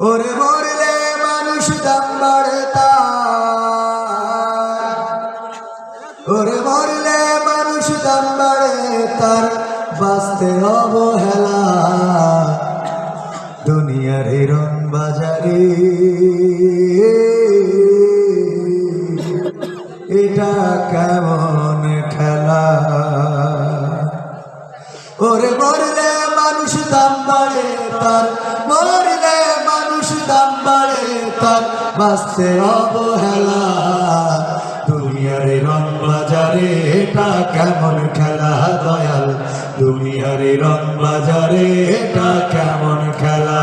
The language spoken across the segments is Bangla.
ওরে মরলে মানুষ দাম বাড়ে তার। ওরে মরলে মানুষ দাম বাড়ে তার, বাঁচতে অবহেলা। দুনিয়ার হিরণ বাজারে, এটা কেমন খেলা? ওরে মরলে মানুষ দাম বাড়ে তার বাঁচতে অবহেলা। দুনিয়ার রং বাজারে, এটা কেমন খেলা দয়াল? দুনিয়ার রং বাজারে, এটা কেমন খেলা?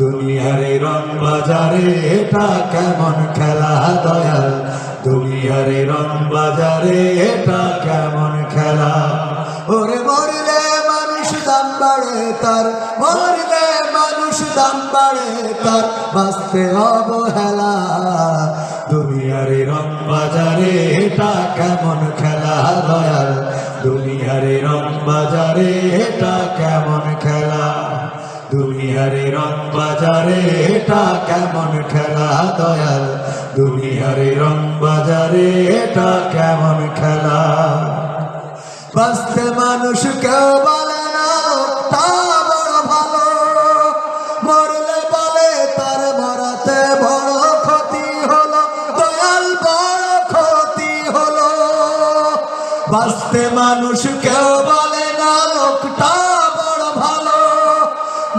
দুনিয়ার রং বাজারে, এটা কেমন খেলা দয়াল? দুনিয়ার রং বাজারে, এটা কেমন খেলা? ওরে মরলে মানুষ দাম বাড়ে, তার মরলে দাম বাড়ে, তার বাঁচতে অবহেলা। দুনিয়ার রং বাজারে এটা কেমন খেলা, দয়াল? দুনিয়ার রং বাজারে এটা কেমন খেলা? দুনিয়ার রং বাজারে এটা কেমন খেলা, দয়াল? দুনিয়ার রং বাজারে এটা কেমন খেলা? বাঁচতে মানুষ কেউ বলে বাঁচতে মানুষ কেউ বলে না, লোকটা বড় ভালো।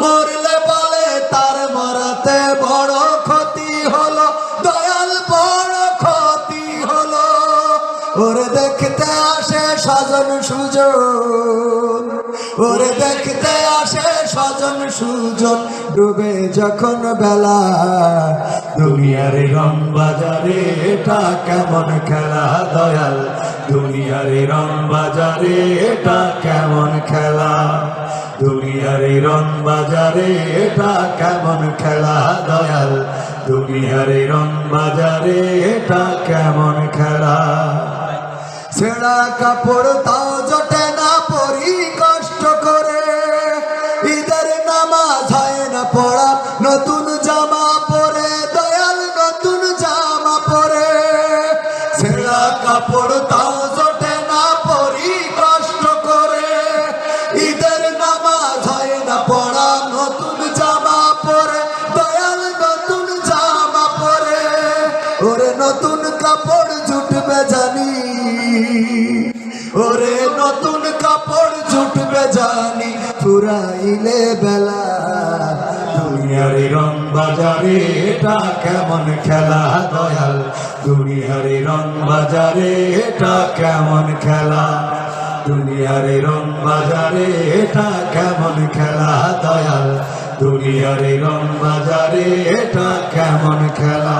মরলে বলে তার মরাতে বড় ক্ষতি হলো, দয়াল বড় ক্ষতি হলো। ওরে দেখতে আসে স্বজন সুজন, ওরে দেখতে আসে স্বজন সুজন, ডুবে যখন বেলা। দুনিয়ার রং বাজারে, এটা কেমন খেলা, দয়াল? দুনিয়ার রং বাজারে, এটা কেমন খেলা? দুনিয়ার রং বাজারে, এটা কেমন খেলা, দয়াল? দুনিয়ার রং বাজারে, এটা কেমন খেলা? ছেঁড়া কাপড় তাও জটে না, পরি কষ্ট করে। ঈদের নামাজ হয় না পড়া, নতুন জামা ওরে নতুন কাপড় জুটবে জানি। ওরে নতুন কাপড় জুটবে জানি, পুরাইলে বেলা। দুনিয়ার রং বাজারে এটা কেমন খেলা, দয়াল। দুনিয়ার রং বাজারে এটা কেমন খেলা। দুনিয়ার রং বাজারে এটা কেমন খেলা, দয়াল। দুনিয়ার রং বাজারে এটা কেমন খেলা।